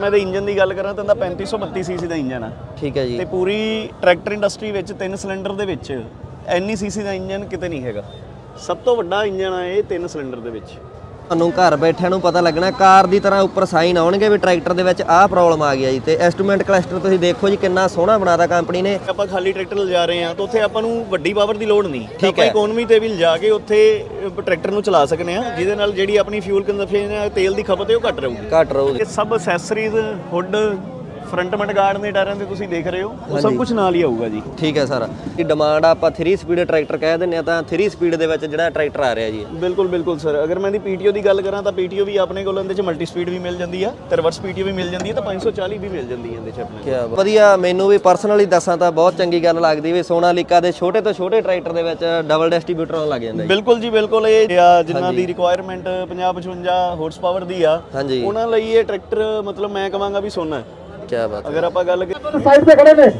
ਮੈਂ ਦੇ ਇੰਜਨ ਦੀ ਗੱਲ ਕਰਾਂ ਤਾਂ ਇਹਦਾ 3532 ਸੀਸੀ ਦਾ ਇੰਜਨ ਆ। ਠੀਕ ਹੈ ਜੀ। ਤੇ ਪੂਰੀ ਟਰੈਕਟਰ ਇੰਡਸਟਰੀ ਵਿੱਚ ਤਿੰਨ ਸਿਲੰਡਰ ਦੇ ਵਿੱਚ ਐਨੀ ਸੀਸੀ ਦਾ ਇੰਜਨ ਕਿਤੇ ਨਹੀਂ ਹੈਗਾ। ਸਭ ਤੋਂ ਵੱਡਾ ਇੰਜਨ ਆ ਇਹ ਤਿੰਨ ਸਿਲੰਡਰ ਦੇ ਵਿੱਚ। ਤੁਹਾਨੂੰ ਘਰ ਬੈਠਿਆਂ ਨੂੰ ਪਤਾ ਲੱਗਣਾ ਕਾਰ ਦੀ ਤਰ੍ਹਾਂ ਉੱਪਰ ਸਾਈਨ ਆਉਣਗੇ ਵੀ ਟਰੈਕਟਰ ਦੇ ਵਿੱਚ ਆਹ ਪ੍ਰੋਬਲਮ ਆ ਗਿਆ ਜੀ। ਤੇ ਐਸਟੀਮੇਟ ਕਲਸਟਰ ਤੁਸੀਂ ਦੇਖੋ ਜੀ ਕਿੰਨਾ ਸੋਹਣਾ ਬਣਾਤਾ ਕੰਪਨੀ ਨੇ। ਆਪਾਂ ਖਾਲੀ ਟਰੈਕਟਰ ਲਿਜਾ ਰਹੇ ਹਾਂ ਤਾਂ ਉੱਥੇ ਆਪਾਂ ਨੂੰ ਵੱਡੀ ਪਾਵਰ ਦੀ ਲੋੜ ਨਹੀਂ। ਠੀਕ ਹੈ। ਇਕਨੋਮੀ ਤੇ ਵੀ ਲਿਜਾ ਕੇ ਉੱਥੇ ਟਰੈਕਟਰ ਨੂੰ ਚਲਾ ਸਕਨੇ ਆ ਜਿਹਦੇ ਨਾਲ ਜਿਹੜੀ ਆਪਣੀ ਫਿਊਲ ਕੰਜ਼ੰਪਸ਼ਨ ਹੈ ਤੇਲ ਦੀ ਖਪਤ ਹੈ ਉਹ ਘਟ ਰਹੂਗੀ। ਘੱਟ ਰਹੂਗੀ। ਇਹ ਸਭ accessories hood front mudguard ਦੇ ਟਾਇਰਾਂ ਤੇ ਤੁਸੀਂ ਦੇਖ ਰਹੇ ਹੋ ਉਹ ਸਭ ਕੁਝ ਨਾਲ ਹੀ ਆਊਗਾ ਜੀ। ਠੀਕ ਹੈ ਸਰ। ਇਹ ਡਿਮਾਂਡ ਆਪਾਂ 3 ਸਪੀਡ ਟਰੈਕਟਰ ਕਹਿ ਦਿੰਦੇ ਆ ਤਾਂ 3 ਸਪੀਡ ਦੇ ਵਿੱਚ ਜਿਹੜਾ ਟਰੈਕਟਰ ਆ ਰਿਹਾ ਜੀ। ਬਿਲਕੁਲ ਬਿਲਕੁਲ ਸਰ। ਅਗਰ ਮੈਂ ਦੀ ਪੀਟੀਓ ਦੀ ਗੱਲ ਕਰਾਂ ਤਾਂ ਪੀਟੀਓ ਵੀ ਆਪਣੇ ਕੋਲ ਇਹਦੇ ਚ ਮਲਟੀ ਸਪੀਡ ਵੀ ਮਿਲ ਜਾਂਦੀ ਆ ਤੇ ਰਿਵਰਸ ਪੀਟੀਓ ਵੀ ਮਿਲ ਜਾਂਦੀ ਹੈ ਤਾਂ 540 ਵੀ ਮਿਲ ਜਾਂਦੀ ਹੈ ਇਹਦੇ ਚ ਆਪਣੇ ਬਾਤ। ਵਧੀਆ ਮੈਨੂੰ ਵੀ ਪਰਸਨਲੀ ਦੱਸਾਂ ਤਾਂ ਬਹੁਤ ਚੰਗੀ ਗੱਲ ਲੱਗਦੀ ਵੀ ਸੋਨਾਲੀਕਾ ਦੇ ਛੋਟੇ ਤੋਂ ਛੋਟੇ ਟਰੈਕਟਰ ਦੇ ਵਿੱਚ ਡਬਲ ਡਿਸਟ੍ਰੀਬਿਊਟਰ ਆਉਣ ਲੱਗ ਜਾਂਦਾ ਜੀ। ਬਿਲਕੁਲ ਜੀ ਬਿਲਕੁਲ। ਇਹ ਆ ਜਿਨ੍ਹਾਂ ਦੀ ਰਿਕੁਆਇਰਮੈਂਟ 50 55 ਹਾਰਸ ਪਾਵਰ ਦੀ ਆ ਹਾਂਜੀ। ਉਹਨਾਂ ਲਈ ਇਹ ਟਰੈਕਟਰ ਮਤਲਬ ਮੈਂ ਕਹਾਂਗਾ ਵੀ ਸੋਨਾ ਹੈ। ਕੀ ਬਾਤ ਅਗਰ ਆਪਾਂ ਗੱਲ ਕਰੀਏ ਸਾਈਡ ਤੇ ਖੜੇ ਨੇ।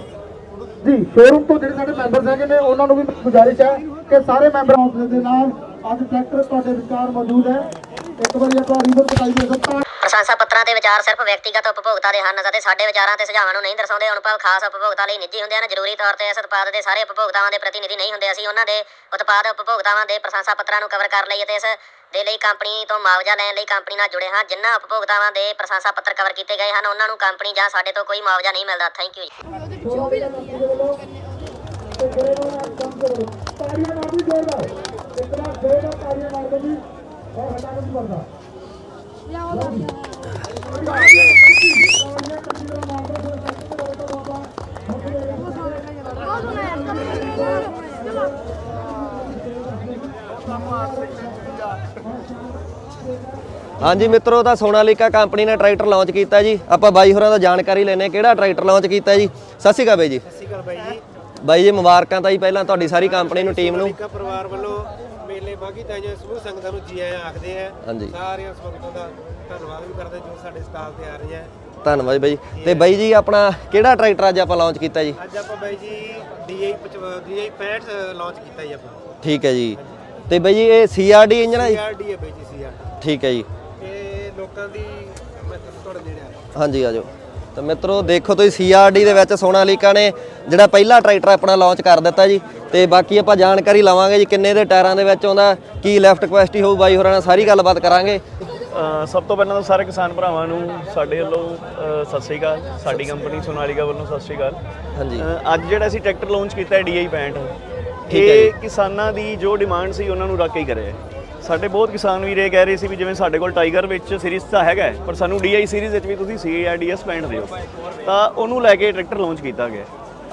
ਜੀ ਸ਼ੋਰੂਮ ਤੋਂ ਜਿਹੜੇ ਸਾਡੇ ਮੈਂਬਰਸ ਹੈਗੇ ਨੇ ਉਹਨਾਂ ਨੂੰ ਵੀ ਗੁਜ਼ਾਰਿਸ਼ ਹੈ ਕਿ ਸਾਰੇ ਮੈਂਬਰਾਂ ਦੇ ਨਾਲ ਅੱਜ ਟਰੈਕਟਰ ਤੁਹਾਡੇ ਵਿਚਾਰ ਮੌਜੂਦ ਹੈ। ਇੱਕ ਵਾਰੀ ਆਪਾਂ ਰਿਵਰ ਦਿਖਾਈ ਦੇ ਸਕਦਾ ਪ੍ਰਸ਼ੰਸਾ ਪੱਤਰਾਂ ਦੇ ਵਿਚਾਰ ਸਿਰਫ ਵਿਅਕਤੀਗਤ ਉਪਭੋਗਤਾ ਦੇ ਹਨ ਅਤੇ ਸਾਡੇ ਵਿਚਾਰਾਂ ਤੇ ਸੁਝਾਵਾਂ ਨੂੰ ਨਹੀਂ ਦਰਸਾਉਂਦੇ। ਅਨੁਭਵ ਖਾਸ ਉਪਭੋਗਤਾ ਲਈ ਨਿੱਜੀ ਹੁੰਦੇ ਹਨ। ਜ਼ਰੂਰੀ ਤੌਰ ਤੇ ਇਸ ਉਤਪਾਦ ਦੇ ਸਾਰੇ ਉਪਭੋਗਤਾਵਾਂ ਦੇ ਪ੍ਰਤੀਨਿਧੀ ਨਹੀਂ ਹੁੰਦੇ। ਅਸੀਂ ਉਹਨਾਂ ਦੇ ਉਤਪਾਦ ਉਪਭੋਗਤਾਵਾਂ ਦੇ ਪ੍ਰਸ਼ੰਸਾ ਪੱਤਰਾਂ ਨੂੰ ਕਵਰ ਕਰ ਲਈ ਅਤੇ ਇਸ ਦੇ ਲਈ ਕੰਪਨੀ ਤੋਂ ਮੁਆਵਜ਼ਾ ਲੈਣ ਲਈ ਕੰਪਨੀ ਨਾਲ ਜੁੜੇ ਹਾਂ। ਜਿਨ੍ਹਾਂ ਉਪਭੋਗਤਾਵਾਂ ਦੇ ਪ੍ਰਸ਼ੰਸਾ ਪੱਤਰ ਕਵਰ ਕੀਤੇ ਗਏ ਹਨ, ਉਹਨਾਂ ਨੂੰ ਕੰਪਨੀ ਜਾਂ ਸਾਡੇ ਤੋਂ ਕੋਈ ਮੁਆਵਜ਼ਾ ਨਹੀਂ ਮਿਲਦਾ। ਥੈਂਕ ਯੂ ਜੀ। ਹਾਂਜੀ ਮਿੱਤਰੋ ਤਾਂ ਸੋਨਾਲੀਕਾ ਕੰਪਨੀ ਨੇ ਟਰੈਕਟਰ ਲਾਂਚ ਕੀਤਾ ਜੀ। ਆਪਾਂ ਬਾਈ ਹੋਰਾਂ ਦਾ ਜਾਣਕਾਰੀ ਲੈਣੇ ਕਿਹੜਾ ਟਰੈਕਟਰ ਲਾਂਚ ਕੀਤਾ ਜੀ। ਸਤਿ ਸ਼੍ਰੀ ਅਕਾਲ ਬਾਈ ਜੀ। ਸਤਿ ਸ਼੍ਰੀ ਅਕਾਲ ਬਾਈ ਜੀ। ਬਾਈ ਜੀ ਮੁਬਾਰਕਾਂ ਤਾਂ ਜੀ ਪਹਿਲਾਂ ਤੁਹਾਡੀ ਸਾਰੀ ਕੰਪਨੀ ਨੂੰ ਟੀਮ ਨੂੰ। ਪਰਿਵਾਰ ਵੱਲੋਂ ਮੇਲੇ ਬਾਗੀ ਤਾਈਆਂ ਸਮੂਹ ਸੰਗਤਾਂ ਨੂੰ ਜੀ ਆਇਆਂ ਆਖਦੇ ਆ। ਹਾਂਜੀ। ਸਾਰਿਆਂ ਸੰਗਤਾਂ ਦਾ ਧੰਨਵਾਦ ਵੀ ਕਰਦੇ ਜੋ ਸਾਡੇ ਸਟਾਫ ਤੇ ਆ ਰਹੇ ਆ। ਧੰਨਵਾਦ ਬਾਈ। ਤੇ ਬਾਈ ਜੀ ਆਪਣਾ ਕਿਹੜਾ ਟਰੈਕਟਰ ਅੱਜ ਆਪਾਂ ਲਾਂਚ ਕੀਤਾ ਜੀ? ਅੱਜ ਆਪਾਂ ਬਾਈ ਜੀ DI 55 65 ਲਾਂਚ ਕੀਤਾ ਜੀ ਆਪਾਂ। ਠੀਕ ਹੈ ਜੀ। ਤੇ ਬਾਈ ਜੀ ਇਹ ਸੀਆਰਡੀ ਇੰਜਨ ਹੈ ਜੀ? CRD ਹੈ ਬਾਈ ਜੀ CRD ਠੀਕ ਹੈ ਜੀ। ਇਹ ਲੋਕਾਂ ਦੀ ਮੈਂ ਤੁਹਾਨੂੰ ਤੁਹਾਡੇ ਨੇੜੇ ਆ ਹਾਂਜੀ ਆਜੋ ਤਾਂ ਮਿੱਤਰੋ ਦੇਖੋ ਤੁਸੀਂ ਸੀਆਰਡੀ ਦੇ ਵਿੱਚ ਸੋਨਾਲੀਕਾ ਨੇ ਜਿਹੜਾ ਪਹਿਲਾ ਟਰੈਕਟਰ ਆਪਣਾ ਲਾਂਚ ਕਰ ਦਿੱਤਾ ਜੀ। ਤੇ ਬਾਕੀ ਆਪਾਂ ਜਾਣਕਾਰੀ ਲਵਾਂਗੇ ਜੀ ਕਿੰਨੇ ਦੇ ਟਾਇਰਾਂ ਦੇ ਵਿੱਚ ਆਉਂਦਾ ਕੀ ਲੈਫਟ ਕਪੈਸਿਟੀ ਹੋਊ ਬਾਈ ਹੋਰਾਂ ਨਾਲ ਸਾਰੀ ਗੱਲਬਾਤ ਕਰਾਂਗੇ। ਸਭ ਤੋਂ ਪਹਿਲਾਂ ਤਾਂ ਸਾਰੇ ਕਿਸਾਨ ਭਰਾਵਾਂ ਨੂੰ ਸਾਡੇ ਵੱਲੋਂ ਸਤਿ ਸ੍ਰੀ ਅਕਾਲ। ਸਾਡੀ ਕੰਪਨੀ ਸੋਨਾਲੀਕਾ ਵੱਲੋਂ ਸਤਿ ਸ੍ਰੀ ਅਕਾਲ। ਹਾਂਜੀ। ਅੱਜ ਜਿਹੜਾ ਅਸੀਂ ਟਰੈਕਟਰ ਲਾਂਚ ਕੀਤਾ ਹੈ DI 65 ਠੀਕ ਹੈ ਇਹ ਕਿਸਾਨਾਂ ਦੀ ਜੋ ਡਿਮਾਂਡ ਸੀ ਉਹਨਾਂ ਨੂੰ ਰੱਖ ਕੇ ਹੀ ਕਰਿਆ। ਸਾਡੇ ਬਹੁਤ ਕਿਸਾਨ ਵੀਰ ਇਹ ਕਹਿ ਰਹੇ ਸੀ ਵੀ ਜਿਵੇਂ ਸਾਡੇ ਕੋਲ ਟਾਈਗਰ ਵਿੱਚ ਸੀਰੀਜ਼ ਤਾਂ ਹੈਗਾ ਪਰ ਸਾਨੂੰ DI ਸੀਰੀਜ਼ ਵਿੱਚ ਵੀ ਤੁਸੀਂ CARDS 65 ਦਿਓ ਤਾਂ ਉਹਨੂੰ ਲੈ ਕੇ ਟਰੈਕਟਰ ਲਾਂਚ ਕੀਤਾ ਗਿਆ।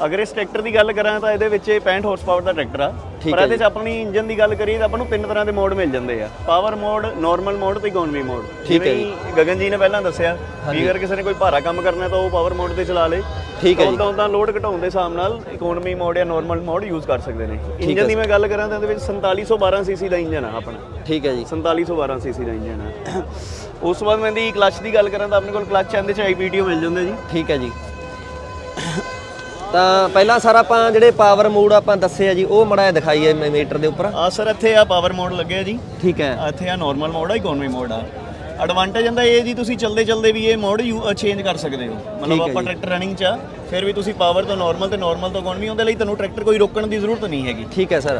ਅਗਰ ਇਸ ਟਰੈਕਟਰ ਦੀ ਗੱਲ ਕਰਾਂ ਤਾਂ ਇਹਦੇ ਵਿੱਚ ਇਹ 65 ਹਾਰਸ ਪਾਵਰ ਦਾ ਟਰੈਕਟਰ ਆ। ਪਰ ਇਹਦੇ 'ਚ ਆਪਣੀ ਇੰਜਨ ਦੀ ਗੱਲ ਕਰੀਏ ਤਾਂ ਆਪਾਂ ਨੂੰ ਤਿੰਨ ਤਰ੍ਹਾਂ ਦੇ ਮੋਡ ਮਿਲ ਜਾਂਦੇ ਆ। ਪਾਵਰ ਮੋਡ ਨਾਰਮਲ ਮੋਡ ਤੇ ਇਕਨੋਮੀ ਮੋਡ ਠੀਕ ਹੈ ਗਗਨ ਜੀ ਨੇ ਪਹਿਲਾਂ ਦੱਸਿਆ ਵੀ ਅਗਰ ਕਿਸੇ ਨੇ ਕੋਈ ਭਾਰਾ ਕੰਮ ਕਰਨਾ ਤਾਂ ਉਹ ਪਾਵਰ ਮੋਡ ਤੇ ਚਲਾ ਲੇ। ਠੀਕ ਹੈ ਜੀ। ਤਾਂ ਤਾਂ ਲੋਡ ਘਟਾਉਣ ਦੇ ਹਿਸਾਬ ਨਾਲ ਇਕਨੋਮੀ ਮੋਡ ਜਾਂ ਨਾਰਮਲ ਮੋਡ ਯੂਜ਼ ਕਰ ਸਕਦੇ ਨੇ। ਇੰਜਨ ਦੀ ਮੈਂ ਗੱਲ ਕਰਾਂ ਤਾਂ ਇਹਦੇ ਵਿੱਚ 4712 ਸੀਸੀ ਦਾ ਇੰਜਨ ਆ ਆਪਣਾ। ਠੀਕ ਹੈ ਜੀ। 4712 ਸੀਸੀ ਦਾ ਇੰਜਨ ਆ। ਉਸ ਤੋਂ ਬਾਅਦ ਮੈਂ ਦੀ ਕਲਚ ਦੀ ਗੱਲ ਕਰਾਂ ਤਾਂ ਆਪਣੇ ਕੋਲ ਕਲਚ ਇਹਦੇ ਚ ਆਈਪੀਟੀਓ ਮਿਲ ਜਾਂਦੇ ਜੀ। ਠੀਕ ਹੈ ਜੀ। ਤਾਂ ਪਹਿਲਾਂ ਸਰ ਆਪਾਂ ਜਿਹੜੇ ਪਾਵਰ ਮੋਡ ਆਪਾਂ ਦੱਸੇ ਆ ਜੀ ਉਹ ਮੜਾ ਦਿਖਾਈਏ ਮੀਟਰ ਦੇ ਉੱਪਰ। ਆ ਸਰ ਇੱਥੇ ਆ ਪਾਵਰ ਮੋਡ ਲੱਗਿਆ ਜੀ। ਠੀਕ ਹੈ। ਇੱਥੇ ਆ ਨਾਰਮਲ ਮੋਡ ਆ ਇਕਨੋਮੀ ਮੋਡ ਆ। ਐਡਵਾਂਟੇਜ ਹੁੰਦਾ ਇਹ ਜੀ ਤੁਸੀਂ ਚਲਦੇ ਚਲਦੇ ਵੀ ਇਹ ਮੋਡ ਚੇਂਜ ਕਰ ਸਕਦੇ ਹੋ। ਮਤਲਬ ਆਪਾਂ ਟਰੈਕਟਰ ਰਨਿੰਗ ਚ ਆ, ਫਿਰ ਵੀ ਤੁਸੀਂ ਪਾਵਰ ਤੋਂ ਨਾਰਮਲ ਤੇ ਨਾਰਮਲ ਤੋਂ ਇਕਨੋਮੀ ਉਹਦੇ ਲਈ ਤੁਹਾਨੂੰ ਟਰੈਕਟਰ ਕੋਈ ਰੋਕਣ ਦੀ ਜ਼ਰੂਰਤ ਨਹੀਂ ਹੈਗੀ। ਠੀਕ ਹੈ ਸਰ।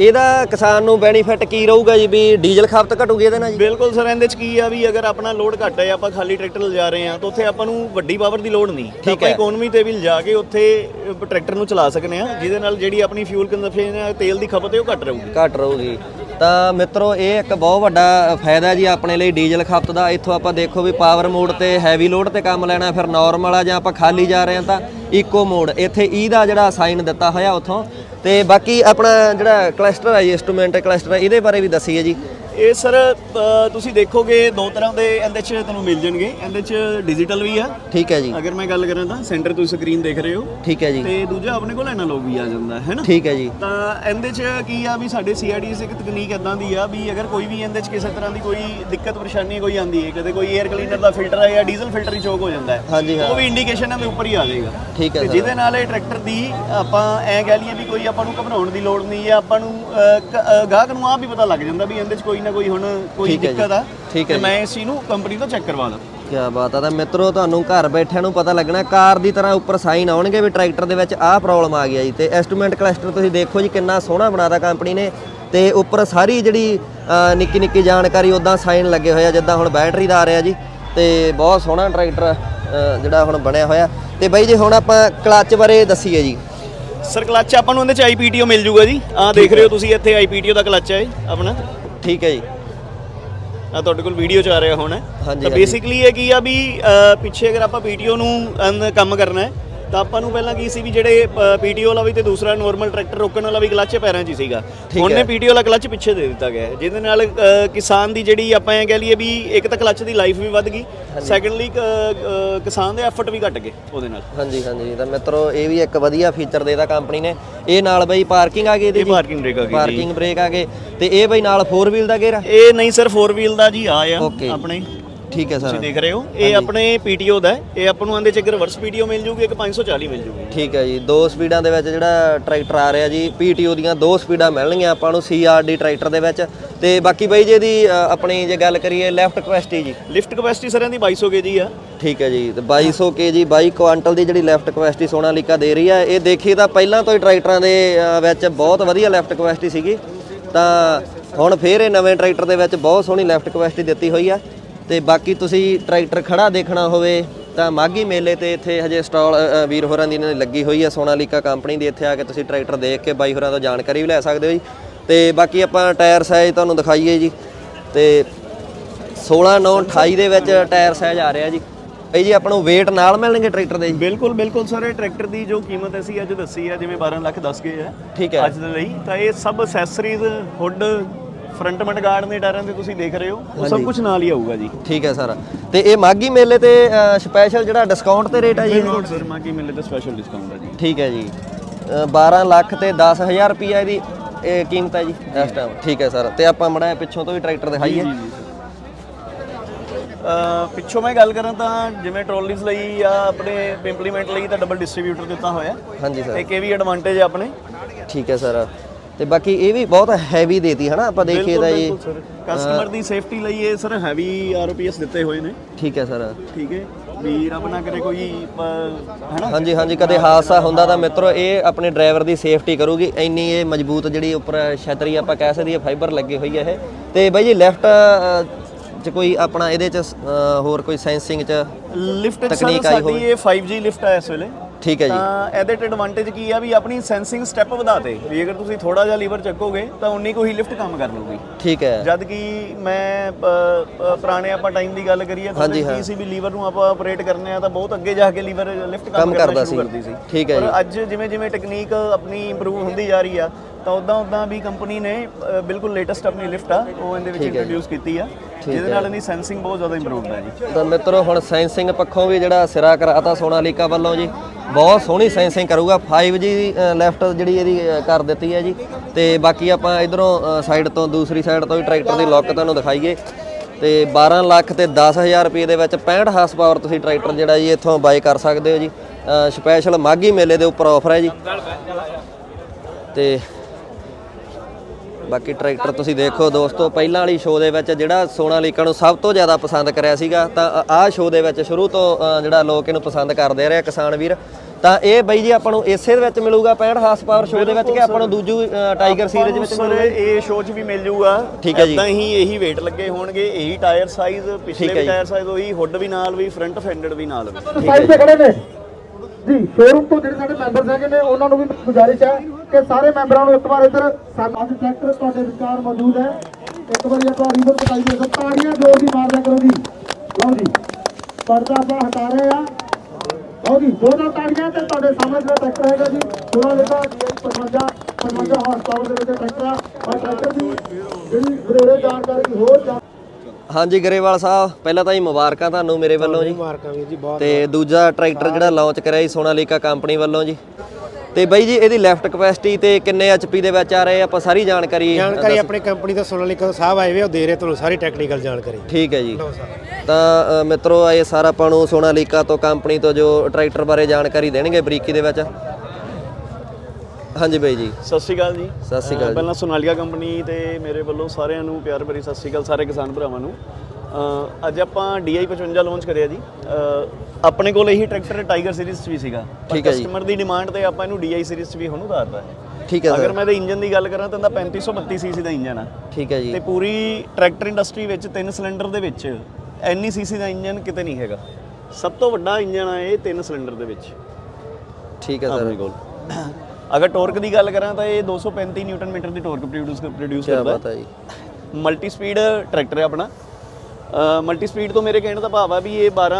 ਇਹਦਾ ਕਿਸਾਨ ਨੂੰ ਬੈਨੀਫਿਟ ਕੀ ਰਹੂਗਾ ਜੀ ਵੀ ਡੀਜ਼ਲ ਖਪਤ ਘਟੂਗੀ ਇਹਦੇ ਨਾਲ ਜੀ? ਬਿਲਕੁਲ ਸਰ ਇਹਦੇ ਚ ਕੀ ਆ ਵੀ ਅਗਰ ਆਪਣਾ ਲੋਡ ਘੱਟ ਹੈ ਆਪਾਂ ਖਾਲੀ ਟਰੈਕਟਰ ਲਿਜਾ ਰਹੇ ਹਾਂ ਤਾਂ ਉੱਥੇ ਆਪਾਂ ਨੂੰ ਵੱਡੀ ਪਾਵਰ ਦੀ ਲੋੜ ਨਹੀਂ। ਤਾਂ ਆਪਾਂ ਇਕਨੋਮੀ ਤੇ ਵੀ ਲਿਜਾ ਕੇ ਉੱਥੇ ਟਰੈਕਟਰ ਨੂੰ ਚਲਾ ਸਕਨੇ ਆ ਜਿਹਦੇ ਨਾਲ ਜਿਹੜੀ ਆਪਣੀ ਫਿਊਲ ਕੰਜ਼ੰਪਸ਼ਨ ਹੈ ਤੇਲ ਦੀ ਖਪਤ ਹੈ ਉਹ ਘੱਟ ਰਹੂਗੀ। ਘਟ ਰਹੂਗੀ। ਤਾਂ ਮਿੱਤਰੋ, ਇਹ ਇੱਕ ਬਹੁਤ ਵੱਡਾ ਫਾਇਦਾ ਜੀ ਆਪਣੇ ਲਈ ਡੀਜ਼ਲ ਖਪਤ ਦਾ। ਇੱਥੋਂ ਆਪਾਂ ਦੇਖੋ ਵੀ ਪਾਵਰ ਮੋਡ ਤੇ ਹੈਵੀ ਲੋਡ ਤੇ ਕੰਮ ਲੈਣਾ, ਫਿਰ ਨਾਰਮਲ ਆ ਜਾਂ ਆਪਾਂ ਖਾਲੀ ਜਾ ਰਹੇ ਹਾਂ ਤਾਂ ਇਕੋ ਮੋਡ ਇੱਥੇ ਈ ਦਾ ਜਿਹੜਾ ਸਾਈਨ ਦਿੱਤਾ ਹੋਇਆ ਉੱਥੋਂ। ਤੇ ਬਾਕੀ ਆਪਣਾ ਜਿਹੜਾ ਕਲਸਟਰ ਹੈ ਜੀ ਇੰਸਟਰੂਮੈਂਟ ਕਲਸਟਰ ਇਹਦੇ ਬਾਰੇ ਵੀ ਦੱਸੀਏ ਜੀ। ਇਹ ਸਰ ਤੁਸੀਂ ਦੇਖੋਗੇ ਦੋ ਤਰ੍ਹਾਂ ਦੇ ਇਹਦੇ ਚ ਤੁਹਾਨੂੰ ਮਿਲ ਜਾਣਗੇ। ਇਹਦੇ ਚ ਡਿਜੀਟਲ ਵੀ ਆ। ਠੀਕ ਹੈ ਜੀ। ਅਗਰ ਮੈਂ ਗੱਲ ਕਰਾਂ ਤਾਂ ਸੈਂਟਰ ਤੁਸੀਂ ਸਕਰੀਨ ਦੇਖ ਰਹੇ ਹੋ। ਠੀਕ ਹੈ ਜੀ। ਤੇ ਦੂਜਾ ਆਪਣੇ ਕੋਲ ਐਨਾਲੌਗ ਵੀ ਆ ਜਾਂਦਾ ਹੈ ਨਾ? ਠੀਕ ਹੈ ਜੀ। ਤਾਂ ਇਹਦੇ ਚ ਕੀ ਆ ਵੀ ਸਾਡੇ ਸੀਆਰਡੀਐਸ ਇੱਕ ਤਕਨੀਕ ਇਦਾਂ ਦੀ ਆ ਵੀ ਅਗਰ ਕੋਈ ਵੀ ਇਹਦੇ ਚ ਕਿਸੇ ਤਰ੍ਹਾਂ ਦੀ ਕੋਈ ਦਿੱਕਤ ਪਰੇਸ਼ਾਨੀ ਕੋਈ ਆਂਦੀ ਹੈ ਕਦੇ ਕੋਈ 에ਅਰ ਕਲੀਨਰ ਦਾ ਫਿਲਟਰ ਹੈ ਜਾਂ ਡੀਜ਼ਲ ਫਿਲਟਰ ਹੀ ਚੋਕ ਹੋ ਜਾਂਦਾ ਹੈ ਹਾਂਜੀ, ਹਾਂ। ਉਹ ਵੀ ਇੰਡੀਕੇਸ਼ਨ ਇਹਦੇ ਉੱਪਰ ਹੀ ਆ ਜਾਏਗਾ। ਠੀਕ ਹੈ ਜਿਹਦੇ ਨਾਲ ਇਹ ਟਰੈਕਟਰ ਦੀ ਆਪਾਂ ਐ ਕਹਿ ਲਈਏ ਵੀ ਕੋਈ ਆਪਾਂ ਨੂੰ ਘਬਰਾਉਣ ਦੀ ਲੋੜ ਨਹੀਂ ਹੈ ਆਪਾਂ ਨੂੰ ਗਾਹਕ ਨੂੰ ਆਪ ਵੀ ਪਤਾ ਲੱਗ ਜਾਂਦਾ ਵੀ ਇਹਦੇ ਚ ਕੋਈ ਨਾ ਕੋਈ ਹੁਣ ਕੋਈ ਠੀਕ ਹੈ ਜੀ। ਦਿੱਕਤ ਆ ਠੀਕ ਹੈ ਤੇ ਮੈਂ ਇਸ ਚੀਜ਼ ਨੂੰ ਕੰਪਨੀ ਤੋਂ ਚੈੱਕ ਕਰਵਾ ਦਾਂ। ਕੀ ਬਾਤ ਆ ਤਾਂ ਮਿੱਤਰੋ ਤੁਹਾਨੂੰ ਘਰ ਬੈਠਿਆਂ ਨੂੰ ਪਤਾ ਲੱਗਣਾ ਕਾਰ ਦੀ ਤਰ੍ਹਾਂ ਉੱਪਰ ਸਾਈਨ ਆਉਣਗੇ ਵੀ ਟਰੈਕਟਰ ਦੇ ਵਿੱਚ ਆਹ ਪ੍ਰੋਬਲਮ ਆ ਗਿਆ ਜੀ। ਤੇ ਐਸਟੀਮੇਟ ਕਲਸਟਰ ਤੁਸੀਂ ਦੇਖੋ ਜੀ ਕਿੰਨਾ ਸੋਹਣਾ ਬਣਾਤਾ ਕੰਪਨੀ ਨੇ। ਤੇ ਉੱਪਰ ਸਾਰੀ ਜਿਹੜੀ ਅ, ਨਿੱਕੀ ਨਿੱਕੀ ਜਾਣਕਾਰੀ ਉਦਾਂ ਸਾਈਨ ਲੱਗੇ ਹੋਏ ਆ ਜਿੱਦਾਂ ਹੁਣ ਬੈਟਰੀ ਦਾ ਆ ਰਿਹਾ ਜੀ। ਤੇ ਬਹੁਤ ਸੋਹਣਾ ਟਰੈਕਟਰ ਅ, ਜਿਹੜਾ ਹੁਣ ਬਣਿਆ ਹੋਇਆ। ਤੇ ਬਾਈ ਜੀ ਹੁਣ ਆਪਾਂ ਕਲੱਚ ਬਾਰੇ ਦੱਸੀਏ ਜੀ। ਸਰ ਕਲੱਚ ਆਪਾਂ ਨੂੰ ਇਹਦੇ ਚ ਆਈਪੀਟੀਓ ਮਿਲ ਜੂਗਾ ਜੀ। ਆਹ ਦੇਖ ਰਹੇ ਹੋ ਤੁਸੀਂ ਇੱਥੇ ਆਈਪੀਟੀਓ ਦਾ ਕਲੱਚ ਹੈ ਇਹ ਆਪਣਾ। ਠੀਕ ਹੈ ਜੀ ਆ ਤੁਹਾਡੇ ਕੋਲ ਵੀਡੀਓ ਚ ਆ ਰਿਹਾ ਹੁਣ ਹਾਂਜੀ, ਤਾਂ ਹਾਂਜੀ। ਬੇਸਿਕਲੀ ਇਹ ਕੀ ਆ ਵੀ ਅ, ਪਿੱਛੇ ਅਗਰ ਆਪਾਂ ਪੀਟੀਓ ਨੂੰ ਕੰਮ ਕਰਨਾ ਹੈ ਤਾਂ ਆਪਾਂ ਨੂੰ ਪਹਿਲਾਂ ਕੀ ਸੀ ਵੀ ਜਿਹੜੇ ਪੀਟੀਓ ਵਾਲਾ ਵੀ ਤੇ ਦੂਸਰਾ ਨਾਰਮਲ ਟਰੈਕਟਰ ਰੋਕਣ ਵਾਲਾ ਵੀ ਕਲੱਚ ਪੈਰਾਂ 'ਚ ਹੀ ਸੀਗਾ। ਹੁਣ। ਨੇ ਪੀਟੀਓ ਵਾਲਾ ਕਲੱਚ ਪਿੱਛੇ ਦੇ ਦਿੱਤਾ ਗਿਆ। ਜਿਹਦੇ ਨਾਲ ਕਿਸਾਨ ਦੀ ਜਿਹੜੀ ਆਪਾਂ ਇਹ ਕਹਿ ਲਈਏ ਵੀ ਇੱਕ ਤਾਂ ਕਲੱਚ ਦੀ ਲਾਈਫ ਵੀ ਵੱਧ ਗਈ। ਸੈਕੰਡਲੀ ਕਿਸਾਨ ਦੇ ਐਫਰਟ ਵੀ ਘਟ ਗਏ ਉਹਦੇ ਨਾਲ। ਹਾਂਜੀ ਹਾਂਜੀ। ਤਾਂ ਮਿੱਤਰੋ ਇਹ ਵੀ ਇੱਕ ਵਧੀਆ ਫੀਚਰ ਦੇਤਾ ਕੰਪਨੀ ਨੇ। ਇਹ ਨਾਲ ਬਈ ਪਾਰਕਿੰਗ ਆ ਗਈ ਇਹਦੀ ਇਹ ਜੀ। ਪਾਰਕਿੰਗ ਬ੍ਰੇਕ ਆ ਗਈ ਪਾਰਕਿੰਗ ਬ੍ਰੇਕ ਆ ਗਏ। ਤੇ ਇਹ ਬਈ ਨਾਲ 4 ਵੀਲ ਦਾ ਗੇਅਰ ਇਹ ਨਹੀਂ ਸਰ 4 ਵੀਲ ਦਾ ਜੀ ਆ ਆ। ਆਪਣੇ। ਠੀਕ ਹੈ ਤੁਸੀਂ ਸਰ ਦੇਖ ਰਹੇ ਹੋ। ਇਹ ਆਪਣੇ ਪੀਟੀਓ ਦਾ ਹੈ। ਇਹ ਆਪਾਂ ਨੂੰ ਆਂਦੇ ਚ ਇੱਕ ਰਿਵਰਸ ਪੀਟੀਓ ਮਿਲ ਜੂਗੀ ਇੱਕ 540 ਮਿਲ ਜੂਗੀ। ਠੀਕ ਹੈ ਜੀ। ਦੋ ਸਪੀਡਾਂ ਦੇ ਵਿੱਚ ਜਿਹੜਾ ਟਰੈਕਟਰ ਆ ਰਿਹਾ ਜੀ ਪੀਟੀਓ ਦੀਆਂ ਦੋ ਸਪੀਡਾਂ ਮਿਲਣਗੀਆਂ ਆਪਾਂ ਨੂੰ ਸੀਆਰਡੀ ਟਰੈਕਟਰ ਦੇ ਵਿੱਚ। ਤੇ ਬਾਕੀ ਬਈ ਜੀ ਇਹਦੀ ਅ, ਆਪਣੀ ਜੇ ਗੱਲ ਕਰੀਏ ਲੈਫਟ ਕਪੈਸਿਟੀ ਜੀ। ਲਿਫਟ ਕਪੈਸਿਟੀ ਸਰ ਇਹਦੀ 2200 ਕੇਜੀ ਆ। ਠੀਕ ਹੈ ਜੀ। ਤੇ 2200 ਕੇਜੀ 22 ਕੁਆਂਟਲ ਦੀ ਜਿਹੜੀ ਲੈਫਟ ਕਪੈਸਿਟੀ ਸੋਨਾਲੀਕਾ ਦੇ ਰਹੀ ਹੈ ਇਹ ਦੇਖੀ ਤਾਂ ਪਹਿਲਾਂ ਤੋਂ ਹੀ ਟਰੈਕਟਰਾਂ ਦੇ ਅ, ਵਿੱਚ ਬਹੁਤ ਵਧੀਆ ਲੈਫਟ ਕਪੈਸਿਟੀ ਸੀਗੀ। ਤਾਂ ਹੁਣ ਫੇਰ ਇਹ ਨਵੇਂ ਟਰੈਕਟਰ ਦੇ ਵਿੱਚ ਬਹੁਤ ਸੋਹਣੀ ਲੈਫਟ ਕਪੈਸਿਟੀ ਦਿੱਤੀ ਹੋਈ ਆ। ਤੇ ਬਾਕੀ ਤੁਸੀਂ ਟਰੈਕਟਰ ਖੜਾ ਦੇਖਣਾ ਹੋਵੇ ਤਾਂ ਮਾਗੀ ਮੇਲੇ ਤੇ ਇੱਥੇ ਹਜੇ ਸਟਾਲ ਵੀਰ ਹੋਰਾਂ ਦੀ ਲੱਗੀ ਹੋਈ ਹੈ ਸੋਨਾਲੀਕਾ ਕੰਪਨੀ ਦੀ ਇੱਥੇ ਆ ਕੇ ਤੁਸੀਂ ਟਰੈਕਟਰ ਦੇਖ ਕੇ ਬਾਈ ਹੋਰਾਂ ਤੋਂ ਜਾਣਕਾਰੀ ਵੀ ਲੈ ਸਕਦੇ ਹੋ ਜੀ। ਤੇ ਬਾਕੀ ਆਪਾਂ ਟਾਇਰ ਸਾਈਜ਼ ਤੁਹਾਨੂੰ ਦਿਖਾਈਏ ਜੀ। ਤੇ 16 9 28 ਦੇ ਵਿੱਚ ਟਾਇਰ ਸਾਈਜ਼ ਆ ਰਿਹਾ ਜੀ। ਇਹ ਜੀ ਆਪਾਂ ਨੂੰ weight ਨਾਲ ਮਿਲਣਗੇ ਟਰੈਕਟਰ ਦੇ ਜੀ? ਬਿਲਕੁਲ ਬਿਲਕੁਲ ਸਰ ਇਹ ਟਰੈਕਟਰ ਦੀ ਜੋ ਕੀਮਤ ਅਸੀਂ ਅੱਜ ਦੱਸੀ ਹੈ ਜਿਵੇਂ 12 ਲੱਖ ਦੱਸ ਗਏ ਹੈ ਠੀਕ ਹੈ। ਅੱਜ ਦੇ ਲਈ ਤਾਂ ਇਹ ਸਭ accessories hood front mudguard ਦੇ ਟਾਇਰਾਂ ਤੇ ਤੁਸੀਂ ਦੇਖ ਰਹੇ ਹੋ ਉਹ ਸਭ ਕੁਝ ਨਾਲ ਹੀ ਆਊਗਾ ਜੀ। ਠੀਕ ਹੈ ਸਰ। ਤੇ ਇਹ ਮਾਗੀ ਮੇਲੇ ਤੇ ਸਪੈਸ਼ਲ ਜਿਹੜਾ ਡਿਸਕਾਊਂਟ ਤੇ ਰੇਟ ਹੈ ਜੀ? ਬਿਲਕੁਲ ਸਰ ਮਾਗੀ ਮਿਲੇ ਦਾ ਸਪੈਸ਼ਲ ਡਿਸਕਾਊਂਟ ਹੈ ਜੀ। ਠੀਕ ਹੈ ਜੀ। ਅ, 12 ਲੱਖ ਤੇ 10000 ਰੁਪਈਆ ਇਹਦੀ ਇਹ ਕੀਮਤ ਹੈ ਜੀ ਇਸ ਟਾਈਮ ਠੀਕ ਹੈ ਸਰ। ਤੇ ਆਪਾਂ ਮੜਾ ਪਿੱਛੋਂ ਤੋਂ ਵੀ ਟਰੈਕਟਰ ਦਿਖਾਈਏ। ਅ, ਪਿੱਛੋਂ ਮੈਂ ਗੱਲ ਕਰਾਂ ਤਾਂ ਜਿਵੇਂ ਟਰੋਲੀਜ਼ ਲਈ ਆ ਆਪਣੇ ਇੰਪਲੀਮੈਂਟ ਲਈ ਤਾਂ ਡਬਲ ਡਿਸਟ੍ਰੀਬਿਊਟਰ ਦਿੱਤਾ ਹੋਇਆ। ਹਾਂਜੀ ਸਰ। ਇੱਕ ਇਹ ਵੀ ਐਡਵਾਂਟੇਜ ਹੈ ਆਪਣੇ। ਠੀਕ ਹੈ ਸਰ। ਤੇ ਬਾਕੀ ਇਹ ਵੀ ਬਹੁਤ ਹੈਵੀ ਦੇਤੀ ਹਨਾ? ਆਪਾਂ ਦੇਖੀਏ ਤਾਂ ਜੀ ਕਸਟਮਰ ਦੀ ਸੇਫਟੀ ਲਈ ਇਹ ਸਰ ਹੈਵੀ ਆਰਓਪੀਐਸ ਦਿੱਤੇ ਹੋਏ ਨੇ। ਠੀਕ ਹੈ ਸਰ। ਠੀਕ ਹੈ। ਵੀ ਰੱਬ ਨਾ ਕਰੇ ਕੋਈ ਹੈਨਾ? ਹਾਂਜੀ ਹਾਂਜੀ ਕਦੇ ਹਾਦਸਾ ਹੁੰਦਾ ਤਾਂ ਮਿੱਤਰੋ ਇਹ ਆਪਣੇ ਡਰਾਈਵਰ ਦੀ ਸੇਫਟੀ ਕਰੂਗੀ। ਇੰਨੀ ਇਹ ਮਜ਼ਬੂਤ ਜਿਹੜੀ ਉੱਪਰ ਛਤਰੀ ਆਪਾਂ ਕਹਿ ਸਕਦੇ ਫਾਈਬਰ ਲੱਗੇ ਹੋਈ ਹੈ ਇਹ। ਤੇ ਬਾਈ ਜੀ ਲੈਫਟ ਚ ਕੋਈ ਆਪਣਾ ਇਹਦੇ ਚ ਹੋਰ ਕੋਈ ਸੈਂਸਿੰਗ ਚ ਲਿਫਟ ਤਕਨੀਕ ਆਈ ਸਾਡੀ ਇਹ 5G ਲਿਫਟ ਹੈ ਇਸ ਵੇਲੇ। ਠੀਕ ਹੈ ਜੀ। ਤਾਂ ਇਹਦੇ ਐਡਵਾਂਟੇਜ ਕੀ ਆ ਵੀ ਆਪਣੀ ਸੈਂਸਿੰਗ ਸਟੈਪ ਵਧਾਤੇ। ਵੀ ਅਗਰ ਤੁਸੀਂ ਥੋੜਾ ਜਿਹਾ ਲੀਵਰ ਚੱਕੋਗੇ ਤਾਂ ਉਨੀ ਕੋਈ ਲਿਫਟ ਕੰਮ ਕਰ ਲਊਗੀ। ਠੀਕ ਹੈ। ਜਦ ਕਿ ਮੈਂ ਅ, ਅ, ਪੁਰਾਣੇ ਆਪਾਂ ਟਾਈਮ ਦੀ ਗੱਲ ਕਰੀਏ ਤਾਂ ਹਾਂਜੀ, ਹਾਂ। ਕੀ ਸੀ ਵੀ ਲੀਵਰ ਨੂੰ ਆਪਾਂ ਆਪਰੇਟ ਕਰਨੇ ਆ ਤਾਂ ਬਹੁਤ ਅੱਗੇ ਜਾ ਕੇ ਲੀਵਰ ਲਿਫਟ ਕੰਮ ਕੰਮ ਕਰਨਾ ਕਰਦਾ ਸ਼ੁਰੂ ਸੀ। ਕਰਦੀ ਸੀ। ਠੀਕ ਹੈ ਪਰ ਜੀ। ਅੱਜ ਜਿਵੇਂ ਜਿਵੇਂ ਟੈਕਨੀਕ ਆਪਣੀ ਇੰਪਰੂਵ ਹੁੰਦੀ ਜਾ ਰਹੀ ਆ ਤਾਂ ਉਦਾਂ ਉਦਾਂ ਵੀ ਕੰਪਨੀ ਨੇ ਅ, ਬਿਲਕੁਲ ਲੇਟੈਸਟ ਆਪਣੀ ਲਿਫਟ ਆ ਉਹ ਇਹਦੇ ਵਿੱਚ ਇੰਟਰੋਡਿਊਸ ਕੀਤੀ ਆ। ਜਿਹਦੇ ਨਾਲ ਇਹਦੀ ਸੈਂਸਿੰਗ ਬਹੁਤ ਜ਼ਿਆਦਾ ਇੰਪਰੂਵਡ ਹੈ ਜੀ। ਤਾਂ ਮਿੱਤਰੋ ਹੁਣ ਸੈਂਸਿੰਗ ਪੱਖੋਂ ਵੀ ਜਿਹੜਾ ਸਿਰਾ ਕਰਾਤਾ ਸੋਨਾਲੀਕਾ ਵੱਲੋਂ ਜੀ ਬਹੁਤ ਸੋਹਣੀ ਸੈਂਸਿੰਗ ਕਰੂਗਾ। 5G ਲੈਫਟ ਜਿਹੜੀ ਇਹਦੀ ਕਰ ਦਿੱਤੀ ਹੈ ਜੀ। ਤੇ ਬਾਕੀ ਆਪਾਂ ਇਧਰੋਂ ਸਾਈਡ ਤੋਂ ਦੂਸਰੀ ਸਾਈਡ ਤੋਂ ਵੀ ਟਰੈਕਟਰ ਦੀ ਲੁੱਕ ਤੁਹਾਨੂੰ ਦਿਖਾਈਏ। ਤੇ 12 ਲੱਖ ਤੇ 10000 ਰੁਪਏ ਦੇ ਵਿੱਚ 65 ਹਾਰਸ ਪਾਵਰ ਤੁਸੀਂ ਟਰੈਕਟਰ ਜਿਹੜਾ ਜੀ ਇੱਥੋਂ ਬਾਈ ਕਰ ਸਕਦੇ ਹੋ ਜੀ। ਸਪੈਸ਼ਲ ਮਾਗੀ ਮੇਲੇ ਦੇ ਉੱਪਰ ਆਫਰ ਹੈ ਜੀ। ਤੇ ਬਾਕੀ ਟਰੈਕਟਰ ਤੁਸੀਂ ਦੇਖੋ ਦੋਸਤੋ ਪਹਿਲਾਂ ਵਾਲੀ ਸ਼ੋਅ ਦੇ ਵਿੱਚ ਜਿਹੜਾ ਸੋਨਾਲੀਕਾ ਨੂੰ ਸਭ ਤੋਂ ਜ਼ਿਆਦਾ ਪਸੰਦ ਕਰਿਆ ਸੀਗਾ ਤਾਂ ਆਹ ਸ਼ੋਅ ਦੇ ਵਿੱਚ ਸ਼ੁਰੂ ਤੋਂ ਜਿਹੜਾ ਲੋਕ ਇਹਨੂੰ ਪਸੰਦ ਕਰਦੇ ਆ ਰਹੇ ਕਿਸਾਨ ਵੀਰ ਤਾਂ ਇਹ ਬਈ ਜੀ ਆਪਾਂ ਨੂੰ ਇਸੇ ਦੇ ਵਿੱਚ ਮਿਲੂਗਾ 65 ਹਾਰਸ ਪਾਵਰ ਸ਼ੋਅ ਦੇ ਵਿੱਚ ਕਿ ਆਪਾਂ ਨੂੰ ਦੂਜੂ ਟਾਈਗਰ ਸੀਰੀਜ਼ ਵਿੱਚ ਮਿਲੂਗਾ? ਇਹ ਸ਼ੋਅ 'ਚ ਵੀ ਮਿਲ ਜੂਗਾ ਠੀਕ ਹੈ ਜੀ। ਏਦਾਂ ਹੀ ਇਹੀ weight ਲੱਗੇ ਹੋਣਗੇ ਇਹੀ ਟਾਇਰ ਸਾਈਜ਼ ਪਿਛਲੇ। ਟਾਇਰ ਸਾਈਜ਼ ਉਹੀ ਹੁੱਡ ਵੀ ਨਾਲ ਵੀ ਫਰੰਟ ਫੈਂਡਡ ਵੀ ਨਾਲ ਵੀ ਸਾਈਡ ਤੇ ਖੜੇ ਨੇ ਜੀ ਸ਼ੋਰੂਮ ਤੋਂ ਜਿਹੜੇ ਸਾਡੇ ਮੈਂਬਰਸ ਹੈਗੇ ਨੇ ਉਹਨਾਂ ਨੂੰ ਵੀ ਗੁਜ਼ਾਰਿਸ਼ ਹੈ ਕਿ ਸਾਰੇ ਮੈਂਬਰਾਂ ਨੂੰ ਇੱਕ ਵਾਰ ਇੱਧਰ ਸਾਡਾ ਟਰੈਕਟਰ ਤੁਹਾਡੇ ਵਿਚਾਰ ਮੌਜੂਦ ਹੈ। ਇੱਕ ਵਾਰੀ ਆਪਾਂ ਰੀਵਰ ਦਿਖਾਈ ਦੇ ਸਭ ਤਾੜੀਆਂ ਜ਼ੋਰ ਦੀ ਮਾਰਦਾ ਕਰੋ ਜੀ। ਲਓ ਜੀ ਪਰਦਾ ਆਪਾਂ ਹਟਾ ਰਹੇ ਆ ਲਓ ਜੀ ਦੋ ਦੋ ਤਾੜੀਆਂ ਤੇ ਤੁਹਾਡੇ ਸਾਹਮਣੇ ਜਿਹੜਾ ਟਰੈਕਟਰ ਹੈਗਾ ਜੀ ਪੂਰਾ ਲਿਖਾ 55 55 ਹਾਰਸ ਪਾਵਰ ਦੇ ਵਿੱਚ ਟਰੈਕਟਰ ਆ। ਔਰ ਟਰੈਕਟਰ ਦੀ ਜਿਹੜੀ ਵਧੇਰੇ ਜਾਣਕਾਰੀ ਹੋਰ ਹਾਂਜੀ ਗਰੇਵਾਲ ਸਾਹਿਬ ਪਹਿਲਾਂ ਤਾਂ ਜੀ ਮੁਬਾਰਕਾਂ ਤੁਹਾਨੂੰ ਮੇਰੇ ਵੱਲੋਂ ਜੀ। ਮਾਰਕਾਂ ਵੀਰ ਜੀ ਬਹੁਤ ਤੇ ਦੂਜਾ ਟਰੈਕਟਰ ਜਿਹੜਾ ਲਾਂਚ ਕਰਿਆ ਜੀ ਸੋਨਾਲੀਕਾ ਕੰਪਨੀ ਵੱਲੋਂ ਜੀ। ਤੇ ਬਾਈ ਜੀ ਇਹਦੀ ਲੈਫਟ ਕਪੈਸਿਟੀ ਤੇ ਕਿੰਨੇ ਐਚਪੀ ਦੇ ਵਿੱਚ ਆ ਰਹੇ ਆਪਾਂ ਸਾਰੀ ਜਾਣਕਾਰੀ ਜਾਣਕਾਰੀ ਆਪਣੀ ਕੰਪਨੀ ਤੋਂ ਸੋਨਾਲੀਕਾ ਸਾਹਿਬ ਆਏ ਵੇ ਉਹ ਦੇ ਰਹੇ ਤੁਹਾਨੂੰ ਸਾਰੀ ਟੈਕਨੀਕਲ ਜਾਣਕਾਰੀ। ਠੀਕ ਹੈ ਜੀ। ਤਾਂ ਮਿੱਤਰੋ ਇਹ ਸਾਰਾ ਆਪਾਂ ਨੂੰ ਸੋਨਾਲੀਕਾ ਤੋਂ ਕੰਪਨੀ ਤੋਂ ਜੋ ਟਰੈਕਟਰ ਬਾਰੇ ਜਾਣਕਾਰੀ ਦੇਣਗੇ ਬਰੀਕੀ ਦੇ ਵਿੱਚ? ਹਾਂਜੀ ਬਾਈ ਜੀ। ਸਤਿ ਸ਼੍ਰੀ ਅਕਾਲ ਜੀ। ਸਤਿ ਸ਼੍ਰੀ ਅਕਾਲ ਪਹਿਲਾਂ ਸੋਨਾਲੀਆ ਕੰਪਨੀ ਤੇ ਮੇਰੇ ਵੱਲੋਂ ਸਾਰਿਆਂ ਨੂੰ ਪਿਆਰ ਭਰੀ ਸਤਿ ਸ਼੍ਰੀ ਅਕਾਲ ਸਾਰੇ ਕਿਸਾਨ ਭਰਾਵਾਂ ਨੂੰ। ਅੱਜ ਆਪਾਂ DI 55 ਲਾਂਚ ਕਰਿਆ ਜੀ। ਆਪਣੇ ਕੋਲ ਇਹੀ ਟਰੈਕਟਰ ਟਾਈਗਰ ਸੀਰੀਜ਼ 'ਚ ਵੀ ਸੀਗਾ। ਪਰ ਠੀਕ ਹੈ ਜੀ। ਕਸਟਮਰ ਦੀ ਡਿਮਾਂਡ ਤੇ ਆਪਾਂ ਇਹਨੂੰ DI ਸੀਰੀਜ਼ 'ਚ ਵੀ ਹੁਣ ਉਤਾਰਦਾ ਹੈ। ਠੀਕ ਹੈ ਅਗਰ ਸਰ ਮੈਂ ਇਹਦੇ ਇੰਜਨ ਦੀ ਗੱਲ ਕਰਾਂ ਤਾਂ ਇਹਦਾ 3532 ਸੀਸੀ ਦਾ ਇੰਜਨ ਆ। ਠੀਕ ਹੈ ਜੀ। ਤੇ ਪੂਰੀ ਟਰੈਕਟਰ ਇੰਡਸਟਰੀ ਵਿੱਚ ਤਿੰਨ ਸਿਲੰਡਰ ਦੇ ਵਿੱਚ ਐਨੀ ਸੀਸੀ ਦਾ ਇੰਜਨ ਕਿਤੇ ਨਹੀਂ ਹੈਗਾ। ਸਭ ਤੋਂ ਵੱਡਾ ਇੰਜਨ ਆ ਇਹ ਤਿੰਨ ਸਿਲੰਡਰ ਦੇ ਵਿੱਚ। ਠੀਕ ਹੈ ਆਪਣੇ ਸਰ ਕੋਲ। ਅਗਰ ਟਾਰਕ ਦੀ ਗੱਲ ਕਰਾਂ ਤਾਂ ਇਹ 235 ਨਿਊਟਨ ਮੀਟਰ ਦੀ ਟਾਰਕ ਪ੍ਰੋਡਿਊਸ ਪ੍ਰੋਡਿਊਸ ਕੀ ਕਰਦਾ ਬਾਤ ਹੈ ਜੀ। ਮਲਟੀ ਸਪੀਡ ਟਰੈਕਟਰ ਹੈ ਆਪਣਾ। ਮਲਟੀ ਸਪੀਡ ਤੋਂ ਮੇਰੇ ਕਹਿਣ ਦਾ ਭਾਵ ਆ ਵੀ ਇਹ 12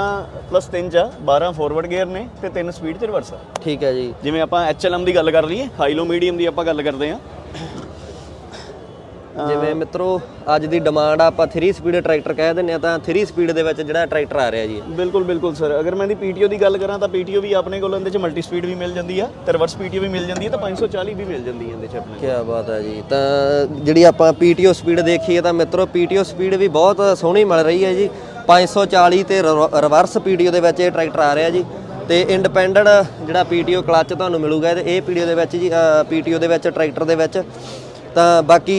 ਪਲੱਸ 3 ਚ ਆ 12 ਫਾਰਵਰਡ ਗੇਅਰ ਨੇ ਤੇ 3 ਸਪੀਡ ਚ ਰਿਵਰਸ ਆ। ਠੀਕ ਹੈ ਜੀ। ਜਿਵੇਂ ਆਪਾਂ ਐਚਐਲਐਮ ਦੀ ਗੱਲ ਕਰ ਲਈਏ ਹਾਈ ਲੋ ਮੀਡੀਅਮ ਦੀ ਆਪਾਂ ਗੱਲ ਕਰਦੇ ਆ ਜਿਵੇਂ ਮਿੱਤਰੋ ਅੱਜ ਦੀ ਡਿਮਾਂਡ ਆ ਆਪਾਂ 3 ਸਪੀਡ ਟਰੈਕਟਰ ਕਹਿ ਦਿੰਦੇ ਆ ਤਾਂ 3 ਸਪੀਡ ਦੇ ਵਿੱਚ ਜਿਹੜਾ ਟਰੈਕਟਰ ਆ ਰਿਹਾ ਜੀ। ਬਿਲਕੁਲ ਬਿਲਕੁਲ ਸਰ ਅਗਰ ਮੈਂ ਦੀ ਪੀਟੀਓ ਦੀ ਗੱਲ ਕਰਾਂ ਤਾਂ ਪੀਟੀਓ ਵੀ ਆਪਣੇ ਕੋਲ ਇਹਦੇ ਚ ਮਲਟੀ ਸਪੀਡ ਵੀ ਮਿਲ ਜਾਂਦੀ ਆ ਤੇ ਰਿਵਰਸ ਪੀਟੀਓ ਵੀ ਮਿਲ ਜਾਂਦੀ ਹੈ ਤਾਂ 540 ਵੀ ਮਿਲ ਜਾਂਦੀ ਹੈ ਇਹਦੇ ਚ ਆਪਣੇ ਕੀ ਬਾਤ ਹੈ ਜੀ। ਤਾਂ ਜਿਹੜੀ ਆਪਾਂ ਪੀਟੀਓ ਸਪੀਡ ਦੇਖੀਏ ਤਾਂ ਮਿੱਤਰੋ ਪੀਟੀਓ ਸਪੀਡ ਵੀ ਬਹੁਤ ਸੋਹਣੀ ਮਿਲ ਰਹੀ ਹੈ ਜੀ। 540 ਤੇ ਰਿਵਰਸ ਪੀਟੀਓ ਦੇ ਵਿੱਚ ਇਹ ਟਰੈਕਟਰ ਆ ਰਿਹਾ ਜੀ। ਤੇ ਇੰਡੀਪੈਂਡੈਂਟ ਜਿਹੜਾ ਪੀਟੀਓ ਕਲੱਚ ਤੁਹਾਨੂੰ ਮਿਲੂਗਾ ਇਹਦੇ ਇਹ ਪੀਟੀਓ ਦੇ ਵਿੱਚ ਜੀ ਪੀਟੀਓ ਦੇ ਵਿੱਚ ਟਰੈਕਟਰ ਦੇ ਵਿੱਚ। ਤਾਂ ਬਾਕੀ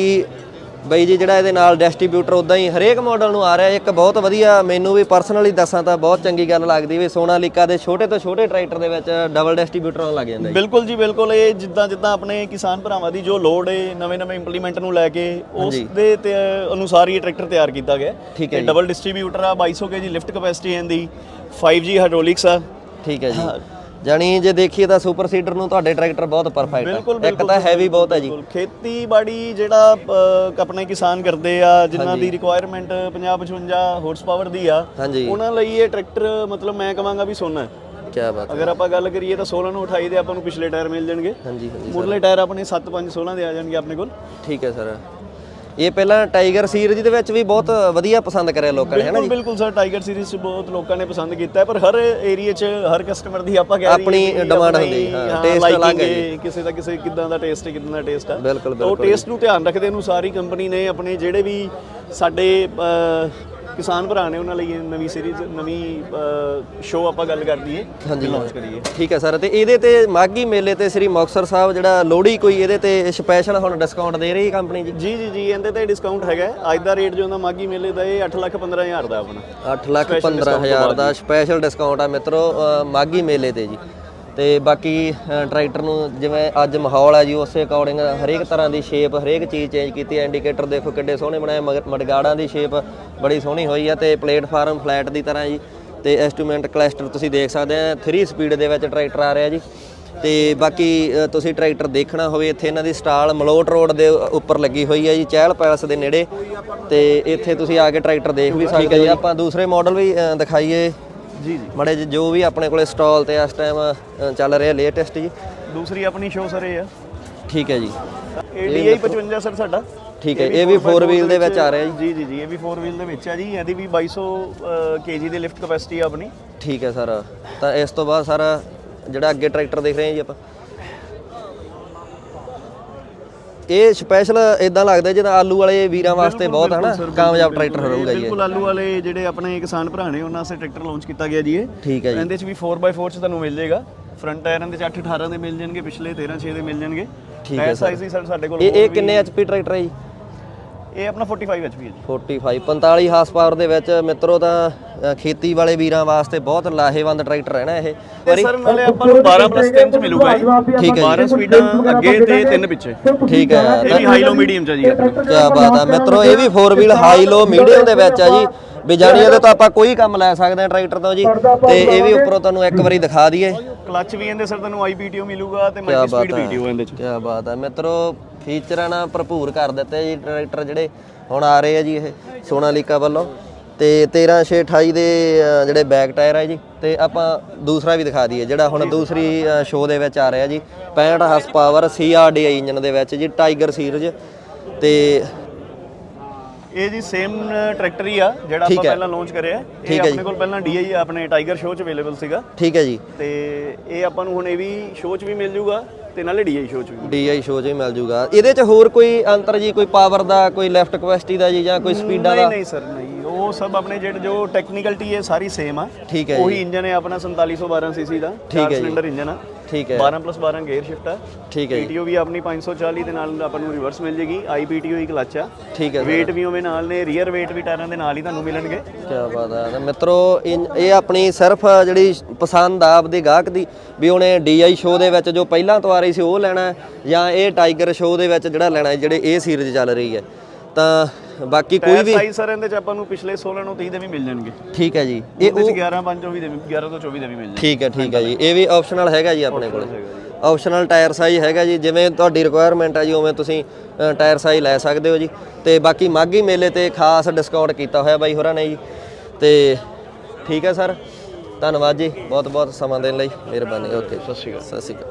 ਬਈ ਜੀ ਜਿਹੜਾ ਇਹਦੇ ਨਾਲ ਡਿਸਟ੍ਰੀਬਿਊਟਰ ਉਦਾਂ ਹੀ ਹਰੇਕ ਮਾਡਲ ਨੂੰ ਆ ਰਿਹਾ ਇੱਕ ਬਹੁਤ ਵਧੀਆ ਮੈਨੂੰ ਵੀ ਪਰਸਨਲੀ ਦੱਸਾਂ ਤਾਂ ਬਹੁਤ ਚੰਗੀ ਗੱਲ ਲੱਗਦੀ ਵੀ ਸੋਨਾਲੀਕਾ ਦੇ ਛੋਟੇ ਤੋਂ ਛੋਟੇ ਟਰੈਕਟਰ ਦੇ ਵਿੱਚ ਡਬਲ ਡਿਸਟ੍ਰੀਬਿਊਟਰ ਆਉਣ ਲੱਗ ਜਾਂਦਾ ਜੀ। ਬਿਲਕੁਲ ਜੀ ਬਿਲਕੁਲ ਇਹ ਜਿੱਦਾਂ ਜਿੱਦਾਂ ਆਪਣੇ ਕਿਸਾਨ ਭਰਾਵਾਂ ਦੀ ਜੋ ਲੋੜ ਹੈ ਨਵੇਂ-ਨਵੇਂ ਇੰਪਲੀਮੈਂਟ ਨੂੰ ਲੈ ਕੇ ਉਸ ਦੇ ਤੇ ਅਨੁਸਾਰ ਹੀ ਇਹ ਟਰੈਕਟਰ ਤਿਆਰ ਕੀਤਾ ਗਿਆ। ਠੀਕ ਹੈ ਜੀ। ਡਬਲ ਡਿਸਟ੍ਰੀਬਿਊਟਰ ਆ 2200 ਕੇਜੀ ਲਿਫਟ ਕਪੈਸਿਟੀ ਹੈ ਇਹਦੀ 5G ਹਾਈਡ੍ਰੋਲਿਕਸ ਆ। ਠੀਕ ਹੈ ਜੀ। ਜਾਣੀ ਜੇ ਦੇਖੀਏ ਤਾਂ ਸੁਪਰ ਸੀਡਰ ਨੂੰ ਤੁਹਾਡੇ ਟਰੈਕਟਰ ਬਹੁਤ ਪਰਫੈਕਟ ਹੈ ਇੱਕ ਤਾਂ ਹੈਵੀ ਬਹੁਤ ਹੈ ਜੀ। ਖੇਤੀਬਾੜੀ ਜਿਹੜਾ ਆਪਣੇ ਕਿਸਾਨ ਕਰਦੇ ਆ ਜਿਨ੍ਹਾਂ ਦੀ ਰਿਕੁਆਇਰਮੈਂਟ 50 55 ਹਾਰਸ ਪਾਵਰ ਦੀ ਆ ਉਹਨਾਂ ਲਈ ਇਹ ਟਰੈਕਟਰ ਮਤਲਬ ਮੈਂ ਕਹਾਂਗਾ ਵੀ ਸੋਨਾ ਹੈ। ਕੀ ਬਾਤ ਹੈ। ਅਗਰ ਆਪਾਂ ਗੱਲ ਕਰੀਏ ਤਾਂ 16 ਨੂੰ 28 ਦੇ ਆਪਾਂ ਨੂੰ ਪਿਛਲੇ ਟਾਇਰ ਮਿਲ ਜਾਣਗੇ। ਹਾਂਜੀ ਹਾਂਜੀ ਮੁੱਢਲੇ ਟਾਇਰ ਆਪਣੇ 7 5 16 ਦੇ ਆ ਜਾਣਗੇ ਆਪਣੇ ਕੋਲ। ਠੀਕ ਹੈ ਸਰ ਇਹ ਪਹਿਲਾਂ ਟਾਈਗਰ ਸੀਰੀਜ਼ ਦੇ ਵਿੱਚ ਵੀ ਬਹੁਤ ਵਧੀਆ ਪਸੰਦ ਕਰਿਆ ਲੋਕਾਂ ਨੇ ਹੈ ਨਾ ਬਿਲਕੁਲ ਜੀ ਬਿਲਕੁਲ ਸਰ ਟਾਈਗਰ ਸੀਰੀਜ਼ ਬਹੁਤ ਲੋਕਾਂ ਨੇ ਪਸੰਦ ਕੀਤਾ ਪਰ ਹਰ ਏਰੀਆ ਚ ਹਰ ਕਸਟਮਰ ਦੀ ਆਪਾਂ ਕਹਿ ਰਹੀ ਆਪਣੀ demand ਹੁੰਦੀ, ਹਾਂ, taste ਅਲੱਗ ਹੈ। ਕਿਸੇ ਦਾ ਕਿਸੇ ਕਿਦਾਂ ਦਾ ਟੇਸਟ ਹੈ ਕਿਦਾਂ ਦਾ ਟੇਸਟ ਹੈ ਬਿਲਕੁਲ, ਤਾਂ ਉਹ ਬਿਲਕੁਲ ਟੇਸਟ ਨੂੰ ਧਿਆਨ ਰੱਖਦੇ ਨੂੰ ਸਾਰੀ ਕੰਪਨੀ ਨੇ ਆਪਣੇ ਜਿਹੜੇ ਵੀ ਸਾਡੇ ਕਿਸਾਨ ਭਰਾ ਨੇ ਉਹਨਾਂ ਲਈ ਇਹ ਨਵੀਂ ਸੀਰੀਜ਼ ਨਵੀਂ ਸ਼ੋਅ ਆਪਾਂ ਗੱਲ ਕਰ ਦਈਏ ਹਾਂਜੀ ਲਾਂਚ ਕਰੀਏ। ਠੀਕ ਹੈ ਸਰ ਤੇ ਇਹਦੇ ਤੇ ਮਾਗੀ ਮੇਲੇ ਤੇ ਸ੍ਰੀ ਮੁਕਤਸਰ ਸਾਹਿਬ ਜਿਹੜਾ ਲੋਹੜੀ ਕੋਈ ਇਹਦੇ ਤੇ ਸਪੈਸ਼ਲ ਹੁਣ ਡਿਸਕਾਊਂਟ ਦੇ ਰਹੀ ਕੰਪਨੀ ਜੀ? ਜੀ ਜੀ ਜੀ ਇਹਦੇ ਤੇ ਡਿਸਕਾਊਂਟ ਹੈਗਾ ਹੈ। ਅੱਜ ਦਾ ਰੇਟ ਜੋ ਹੁੰਦਾ ਮਾਗੀ ਮੇਲੇ ਦਾ ਇਹ 8 ਲੱਖ 15 ਹਜ਼ਾਰ ਦਾ ਆਪਣਾ। 8 ਲੱਖ Special 15 discount ਤੋਂ ਹਜ਼ਾਰ ਦਾ ਸਪੈਸ਼ਲ ਡਿਸਕਾਊਂਟ ਆ ਮਿੱਤਰੋ ਅ, ਮਾਗੀ ਮੇਲੇ ਤੇ ਜੀ। ਤੇ ਬਾਕੀ ਟਰੈਕਟਰ ਨੂੰ ਜਿਵੇਂ ਅੱਜ ਮਾਹੌਲ ਆ ਜੀ ਉਸੇ ਅਕੋਰਡਿੰਗ ਹਰੇਕ ਤਰ੍ਹਾਂ ਦੀ ਸ਼ੇਪ ਹਰੇਕ ਚੀਜ਼ ਚੇਂਜ ਕੀਤੀ ਹੈ। ਇੰਡੀਕੇਟਰ ਦੇਖੋ ਕਿੱਡੇ ਸੋਹਣੇ ਬਣਾਏ ਮਗਰ- ਮਡਗਾੜਾਂ ਦੀ ਸ਼ੇਪ ਬੜੀ ਸੋਹਣੀ ਹੋਈ ਆ ਤੇ ਪਲੇਟਫਾਰਮ ਫਲੈਟ ਦੀ ਤਰ੍ਹਾਂ ਜੀ। ਤੇ ਐਸਟੂਮੈਂਟ ਕਲਸਟਰ ਤੁਸੀਂ ਦੇਖ ਸਕਦੇ ਆ 3 ਸਪੀਡ ਦੇ ਵਿੱਚ ਟਰੈਕਟਰ ਆ ਰਿਹਾ ਜੀ। ਤੇ ਬਾਕੀ ਤੁਸੀਂ ਟਰੈਕਟਰ ਦੇਖਣਾ ਹੋਵੇ ਇੱਥੇ ਇਹਨਾਂ ਦੀ ਸਟਾਲ ਮਲੋਟ ਰੋਡ ਦੇ ਉੱਪਰ ਲੱਗੀ ਹੋਈ ਹੈ ਜੀ ਚਹਿਲ ਪੈਲਸ ਦੇ ਨੇੜੇ। ਤੇ ਇੱਥੇ ਤੁਸੀਂ ਆ ਕੇ ਟਰੈਕਟਰ ਦੇਖ ਵੀ ਸਕਦੇ ਹੋ। ਜੀ। ਆਪਾਂ ਦੂਸਰੇ ਮਾਡਲ ਵੀ ਦਿਖਾਈਏ। ਜੀ ਜੀ। ਮੜੇ ਜੋ ਵੀ ਆਪਣੇ ਕੋਲੇ ਸਟਾਲ ਤੇ ਇਸ ਟਾਈਮ ਚੱਲ ਰਿਹਾ ਲੇਟੈਸਟ ਜੀ। ਦੂਸਰੀ ਆਪਣੀ ਸ਼ੋਅ ਸਰ ਇਹ ਆ। ਠੀਕ ਹੈ ਜੀ। ਇਹ DI 55 ਸਰ ਸਾਡਾ। ਠੀਕ ਹੈ ਇਹ ਵੀ 4 ਵੀਲ ਦੇ ਵਿੱਚ ਆ ਰਿਹਾ ਜੀ। ਜੀ ਜੀ ਜੀ ਇਹ ਵੀ 4 ਵੀਲ ਦੇ ਵਿੱਚ ਆ ਜੀ। ਇਹਦੀ ਵੀ 2200 ਕੇਜੀ ਦੀ ਲਿਫਟ ਕਪੈਸਿਟੀ ਆ ਆਪਣੀ। ਠੀਕ ਹੈ ਸਰ। ਤਾਂ ਇਸ ਤੋਂ ਬਾਅਦ ਸਰ ਜਿਹੜਾ ਅੱਗੇ ਟਰੈਕਟਰ ਦੇਖ ਰਹੇ ਹਾਂ ਜੀ ਆਪਾਂ। ਇਹ ਸਪੈਸ਼ਲ ਇਦਾਂ ਲੱਗਦਾ ਜਿੱਦਾਂ ਆਲੂ ਵਾਲੇ ਵੀਰਾਂ ਵਾਸਤੇ ਬਹੁਤ ਹੈ ਨਾ ਕਾਮਯਾਬ ਟਰੈਕਟਰ ਰਹੂਗਾ ਜੀ। ਬਿਲਕੁਲ ਆਲੂ ਵਾਲੇ ਜਿਹੜੇ ਆਪਣੇ ਕਿਸਾਨ ਭਰਾ ਨੇ ਉਹਨਾਂ ਵਾਸਤੇ ਟਰੈਕਟਰ ਲਾਂਚ ਕੀਤਾ ਗਿਆ ਜੀ ਇਹ। ਠੀਕ ਹੈ ਜੀ। ਇਹਦੇ ਚ ਵੀ 4x4 ਚ ਤੁਹਾਨੂੰ ਮਿਲ ਜਾਏਗਾ। ਫਰੰਟ ਟਾਇਰਾਂ ਦੇ ਚ 8 18 ਦੇ ਮਿਲ ਜਾਣਗੇ ਪਿਛਲੇ 13 6 ਦੇ ਮਿਲ ਜਾਣਗੇ। ਠੀਕ ਹੈ। ਸਾਈਜ਼ ਹੀ ਸਾਡੇ ਕੋਲ ਇਹ ਇਹ ਕਿੰਨੇ ਐਚਪੀ ਟਰੈਕਟਰ ਹੈ ਜੀ? ਇਹ ਆਪਣਾ 45 HP ਹੈ ਜੀ। 45 45 ਹਾਰਸ ਪਾਵਰ ਦੇ ਵਿੱਚ ਮਿੱਤਰੋ ਤਾਂ ਅ, ਖੇਤੀ ਵਾਲੇ ਵੀਰਾਂ ਵਾਸਤੇ ਬਹੁਤ ਲਾਹੇਵੰਦ ਟਰੈਕਟ ਹੈ ਨਾ ਇਹ। ਤੇ ਸਰ ਨਾਲੇ ਆਪਾਂ ਨੂੰ 12 ਪਲੱਸ 3 ਚ ਮਿਲੂਗਾ ਜੀ ਠੀਕ ਹੈ ਜੀ। 12 ਸਪੀਡਾਂ ਅੱਗੇ ਤੇ 3 ਪਿੱਛੇ। ਠੀਕ ਹੈ। ਇਹ ਵੀ ਹਾਈ ਲੋ ਮੀਡੀਅਮ ਚ ਆ ਜੀ। ਆਪਣਾ ਕੀ ਬਾਤ ਆ ਮਿੱਤਰੋ ਇਹ ਵੀ 4 ਵੀਲ ਹਾਈ ਲੋ ਮੀਡੀਅਮ ਦੇ ਵਿੱਚ ਆ ਜੀ। ਵੀ ਜਾਣੀ ਇਹਦੇ ਤੋਂ ਆਪਾਂ ਕੋਈ ਕੰਮ ਲੈ ਸਕਦੇ ਹਾਂ ਟਰੈਕਟਰ ਤੋਂ ਜੀ। ਤੇ ਇਹ ਵੀ ਉੱਪਰੋਂ ਤੁਹਾਨੂੰ ਇੱਕ ਵਾਰੀ ਦਿਖਾ ਦਈਏ। ਕਲੱਚ ਵੀ ਇਹਦੇ ਸਰ ਤੁਹਾਨੂੰ IPTO ਮਿਲੂਗਾ ਤੇ ਮਲਟੀ ਬਾਤ ਸਪੀਡ ਹੈ। PTO ਇਹਦੇ ਚ। ਕੀ ਬਾਤ ਹੈ। ਮਿੱਤਰੋ ਫੀਚਰਾਂ ਨਾਲ ਭਰਪੂਰ ਕਰ ਦਿੱਤੇ ਜੀ ਟਰੈਕਟਰ ਜਿਹੜੇ ਹੁਣ ਆ ਰਹੇ ਆ ਜੀ ਇਹ ਸੋਨਾਲੀਕਾ ਵੱਲੋਂ। ਤੇ 13628 ਦੇ ਅ, ਜਿਹੜੇ ਬੈਕ ਟਾਇਰ ਆ ਜੀ ਤੇ ਆਪਾਂ ਦੂਸਰਾ ਵੀ ਦਿਖਾ ਦਈਏ ਜਿਹੜਾ ਹੁਣ ਦੂਸਰੀ ਸ਼ੋਅ ਦੇ ਵਿੱਚ ਆ ਰਿਹਾ ਜੀ 65 ਹਾਰਸ ਪਾਵਰ CRDI ਇੰਜਨ ਦੇ ਵਿੱਚ ਜੀ ਟਾਈਗਰ ਸੀਰੀਜ਼ ਤੇ ਇਹ ਜੀ ਸੇਮ ਟਰੈਕਟਰ ਹੀ ਆ ਜਿਹੜਾ ਆਪਾਂ। ਪਹਿਲਾਂ ਲਾਂਚ ਕਰਿਆ। ਇਹ। ਆਪਣੇ ਕੋਲ ਪਹਿਲਾਂ DI ਆਪਣੇ ਟਾਈਗਰ ਸ਼ੋਅ ਚ ਅਵੇਲੇਬਲ ਸੀਗਾ। ਠੀਕ ਹੈ ਜੀ। ਤੇ ਇਹ ਆਪਾਂ ਨੂੰ ਹੁਣ ਇਹ ਵੀ ਸ਼ੋਅ ਚ ਵੀ ਮਿਲ ਜੂਗਾ ਤੇ ਨਾਲੇ DI ਸ਼ੋਅ ਚ ਵੀ DI ਸ਼ੋਅ 'ਚ ਹੀ ਮਿਲ ਜੂਗਾ। ਇਹਦੇ 'ਚ ਹੋਰ ਕੋਈ ਅੰਤਰ ਜੀ ਕੋਈ ਪਾਵਰ ਦਾ ਕੋਈ ਲੈਫਟ ਕਪੈਸਿਟੀ ਦਾ ਜੀ ਜਾਂ ਕੋਈ ਸਪੀਡਾਂ ਨਹੀਂ ਦਾ ਨਹੀਂ ਸਰ ਨਹੀਂ। ਉਹ ਸਭ ਆਪਣੇ ਜਿਹੜੇ ਜੋ ਟੈਕਨੀਕਲਟੀ ਹੈ ਸਾਰੀ ਸੇਮ ਆ। ਠੀਕ ਹੈ ਜੀ। ਉਹੀ ਇੰਜਨ ਹੈ ਆਪਣਾ 4712 ਸੀਸੀ ਦਾ ਠੀਕ ਹੈ ਚਾਰ ਜੀ। ਸਿਲੰਡਰ ਇੰਜਨ ਆ। ਠੀਕ ਹੈ। 12 12 ਗੇਅਰ ਸ਼ਿਫਟ ਆ। ਠੀਕ ਹੈ ਜੀ। ਪੀਟੀਓ ਵੀ ਆਪਣੀ 540 ਦੇ ਨਾਲ ਆਪਾਂ ਨੂੰ ਰਿਵਰਸ ਮਿਲ ਜੇਗੀ। ਆਈਪੀਟੀਓ ਹੀ ਕਲਚ ਆ। ਠੀਕ ਹੈ weight ਵੀ ਉਵੇਂ ਨਾਲ ਨੇ ਰੀਅਰ weight ਵੀ ਟਾਇਰਾਂ ਦੇ ਨਾਲ ਹੀ ਤੁਹਾਨੂੰ ਮਿਲਣਗੇ। ਕਿਆ ਬਾਤ ਹੈ। ਤਾਂ ਮਿੱਤਰੋ ਇਨ- ਇਹ ਆਪਣੀ ਸਿਰਫ ਜਿਹੜੀ ਪਸੰਦ ਆ ਆਪਦੇ ਗਾਹਕ ਦੀ ਵੀ ਉਹਨੇ ਡੀਆਈ ਸ਼ੋਅ ਦੇ ਵਿੱਚ ਜੋ ਪਹਿਲਾਂ ਤੋਂ ਆ ਰਹੀ ਸੀ ਉਹ ਲੈਣਾ ਹੈ ਜਾਂ ਇਹ ਟਾਈਗਰ ਸ਼ੋਅ ਦੇ ਵਿੱਚ ਜਿਹੜਾ ਲੈਣਾ ਹੈ ਜਿਹੜੇ ਇਹ ਸੀਰੀਜ਼ ਚੱਲ ਰਹੀ ਹੈ। ਤਾਂ ਬਾਕੀ ਕੋਈ ਵੀ ਸਾਈਜ਼ ਸਰ ਇਹਦੇ ਚ ਆਪਾਂ ਨੂੰ ਪਿਛਲੇ 16 ਨੂੰ 30 ਦੇ ਵੀ ਮਿਲ ਜਾਣਗੇ। ਠੀਕ ਹੈ ਜੀ। ਇਹ ਉਹ ਚ 11 5 24 ਦੇ ਵੀ 11 ਤੋਂ 24 ਦੇ ਵੀ ਮਿਲ ਜਾਣਗੇ। ਠੀਕ ਹੈ ਠੀਕ ਹੈ ਜੀ। ਇਹ ਵੀ ਆਪਸ਼ਨਲ ਹੈਗਾ ਜੀ ਆਪਣੇ ਕੋਲ। ਆਪਸ਼ਨਲ ਟਾਇਰ ਸਾਈਜ਼ ਹੈਗਾ ਜੀ। ਜਿਵੇਂ ਤੁਹਾਡੀ ਰਿਕੁਆਇਰਮੈਂਟ ਹੈ ਜੀ ਉਵੇਂ ਤੁਸੀਂ ਟਾਇਰ ਸਾਈਜ਼ ਲੈ ਸਕਦੇ ਹੋ ਜੀ। ਤੇ ਬਾਕੀ ਮਾਗੀ ਮੇਲੇ ਤੇ ਖਾਸ ਡਿਸਕਾਊਂਟ ਕੀਤਾ ਹੋਇਆ ਬਾਈ ਹੋਰਾਂ ਨੇ ਜੀ। ਤੇ ਠੀਕ ਹੈ ਸਰ ਧੰਨਵਾਦ ਜੀ। ਬਹੁਤ ਬਹੁਤ ਸਮਾਂ ਦੇਣ ਲਈ। ਮਿਹਰਬਾਨੀ। ਓਕੇ ਸਤਿ ਸ਼੍ਰੀ ਅਕਾਲ। ਸਤਿ ਸ਼੍ਰੀ ਅਕਾਲ।